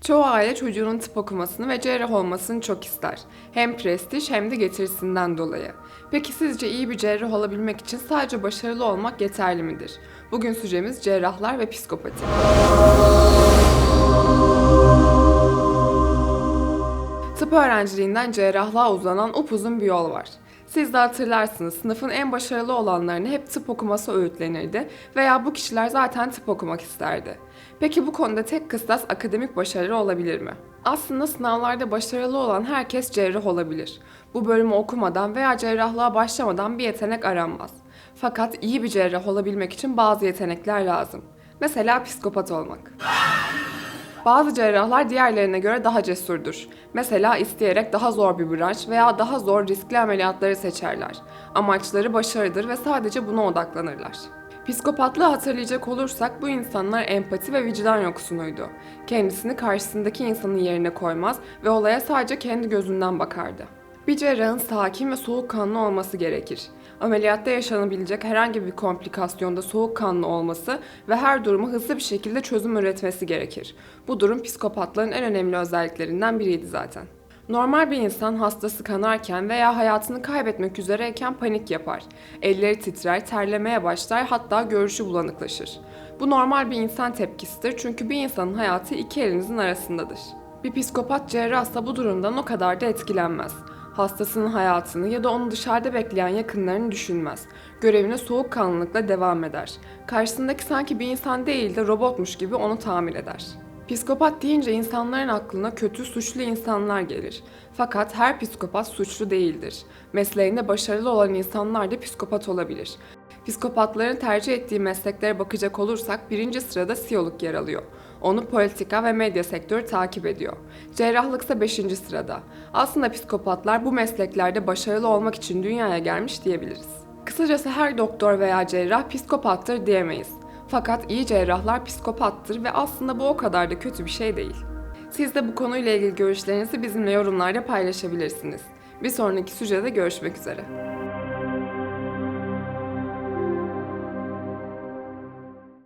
Çoğu aile çocuğunun tıp okumasını ve cerrah olmasını çok ister. Hem prestij hem de getirisinden dolayı. Peki sizce iyi bir cerrah olabilmek için sadece başarılı olmak yeterli midir? Bugün sürecimiz cerrahlar ve psikopati. Tıp öğrenciliğinden cerrahlığa uzanan upuzun bir yol var. Siz de hatırlarsınız sınıfın en başarılı olanlarını hep tıp okuması öğütlenirdi veya bu kişiler zaten tıp okumak isterdi. Peki bu konuda tek kıstas akademik başarı olabilir mi? Aslında sınavlarda başarılı olan herkes cerrah olabilir. Bu bölümü okumadan veya cerrahlığa başlamadan bir yetenek aranmaz. Fakat iyi bir cerrah olabilmek için bazı yetenekler lazım. Mesela psikopat olmak. Bazı cerrahlar diğerlerine göre daha cesurdur. Mesela isteyerek daha zor bir branş veya daha zor riskli ameliyatları seçerler. Amaçları başarıdır ve sadece buna odaklanırlar. Psikopatlığı hatırlayacak olursak bu insanlar empati ve vicdan yoksunuydu. Kendisini karşısındaki insanın yerine koymaz ve olaya sadece kendi gözünden bakardı. Bir cerrahın sakin ve soğukkanlı olması gerekir. Ameliyatta yaşanabilecek herhangi bir komplikasyonda soğukkanlı olması ve her durumu hızlı bir şekilde çözüm üretmesi gerekir. Bu durum psikopatların en önemli özelliklerinden biriydi zaten. Normal bir insan hastası kanarken veya hayatını kaybetmek üzereyken panik yapar. Elleri titrer, terlemeye başlar hatta görüşü bulanıklaşır. Bu normal bir insan tepkisidir çünkü bir insanın hayatı iki elinizin arasındadır. Bir psikopat cerrahsa bu durumdan o kadar da etkilenmez. Hastasının hayatını ya da onu dışarıda bekleyen yakınlarını düşünmez. Görevine soğukkanlılıkla devam eder. Karşısındaki sanki bir insan değil de robotmuş gibi onu tamir eder. Psikopat deyince insanların aklına kötü, suçlu insanlar gelir. Fakat her psikopat suçlu değildir. Mesleğinde başarılı olan insanlar da psikopat olabilir. Psikopatların tercih ettiği mesleklere bakacak olursak birinci sırada siyolog yer alıyor. Onu politika ve medya sektörü takip ediyor. Cerrahlık ise 5. sırada. Aslında psikopatlar bu mesleklerde başarılı olmak için dünyaya gelmiş diyebiliriz. Kısacası her doktor veya cerrah psikopattır diyemeyiz. Fakat iyi cerrahlar psikopattır ve aslında bu o kadar da kötü bir şey değil. Siz de bu konuyla ilgili görüşlerinizi bizimle yorumlarda paylaşabilirsiniz. Bir sonraki sürecede görüşmek üzere.